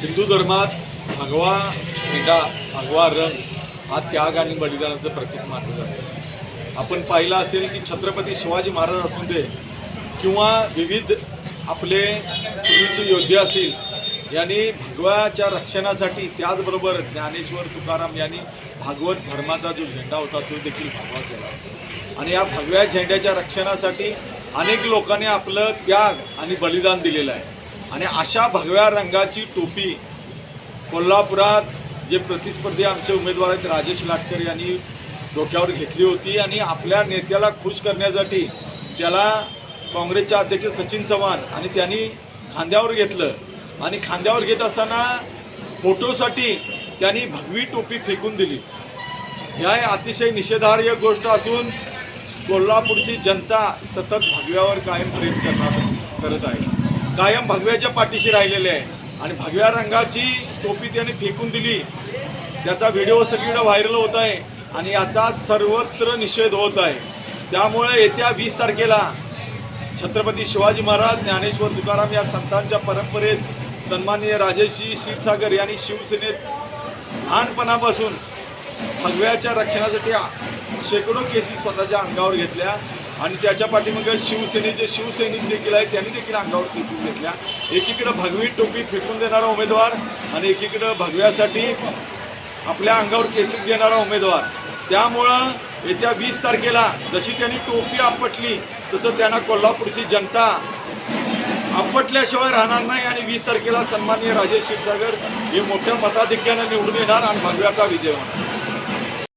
हिंदू धर्मात भगवा झेंडा भगवा रंग हा त्याग आणि बलिदानाचं प्रतीक मानलं जातं. आपण पाहिलं असेल की छत्रपती शिवाजी महाराज असू दे किंवा विविध आपले पूर्वीचे योद्धे असतील यांनी भगवाच्या रक्षणासाठी त्याचबरोबर ज्ञानेश्वर तुकाराम यांनी भागवत धर्माचा जो झेंडा होता तो देखील भगवा केला. आणि या भगव्या झेंड्याच्या रक्षणासाठी अनेक लोकांनी आपलं त्याग आणि बलिदान दिलेलं आहे. आणि अशा भगव्या रंगाची टोपी कोल्हापुरात जे प्रतिस्पर्धी आमचे उमेदवार आहेत राजेश लाटकर यांनी डोक्यावर घेतली होती आणि आपल्या नेत्याला खुश करण्यासाठी त्याला काँग्रेसचे अध्यक्ष सचिन चव्हाण आणि त्यांनी खांद्यावर घेतलं. आणि खांद्यावर घेत असताना फोटोसाठी त्यांनी भगवी टोपी फेकून दिली. ह्या अतिशय निषेधार्ह गोष्ट असून कोल्हापूरची जनता सतत भगव्यावर कायम प्रेम करणार करत आहे. कायम भगव्याच्या पाठीशी राहिलेले आहे. आणि भगव्या रंगाची टोपी त्याने फेकून दिली. त्याचा व्हिडिओ सगळीकडे व्हायरल होत आहे आणि याचा सर्वत्र निषेध होत आहे. त्यामुळे येत्या वीस तारखेला छत्रपती शिवाजी महाराज ज्ञानेश्वर तुकाराम या संतांच्या परंपरेत सन्माननीय राजेशी क्षीरसागर यांनी शिवसेनेत लहानपणापासून भगव्याच्या रक्षणासाठी शेकडो केसेस स्वतःच्या अंगावर घेतल्या. आणि त्याच्या पाठीमागे शिवसेनेचे शिवसैनिक देखील आहेत त्यांनी देखील अंगावर केसेस घेतल्या. एकीकडं भगवी टोपी फेकून देणारा उमेदवार आणि एकीकडं भगव्यासाठी आपल्या अंगावर केसेस घेणारा उमेदवार. त्यामुळं येत्या वीस तारखेला जशी त्यांनी टोपी आपटली तसं त्यांना कोल्हापूरची जनता आपटल्याशिवाय राहणार नाही आणि वीस तारखेला सन्माननीय राजेश क्षीरसागर हे मोठ्या मताधिक्यानं निवडून येणार आणि भगव्याचा विजय होणार.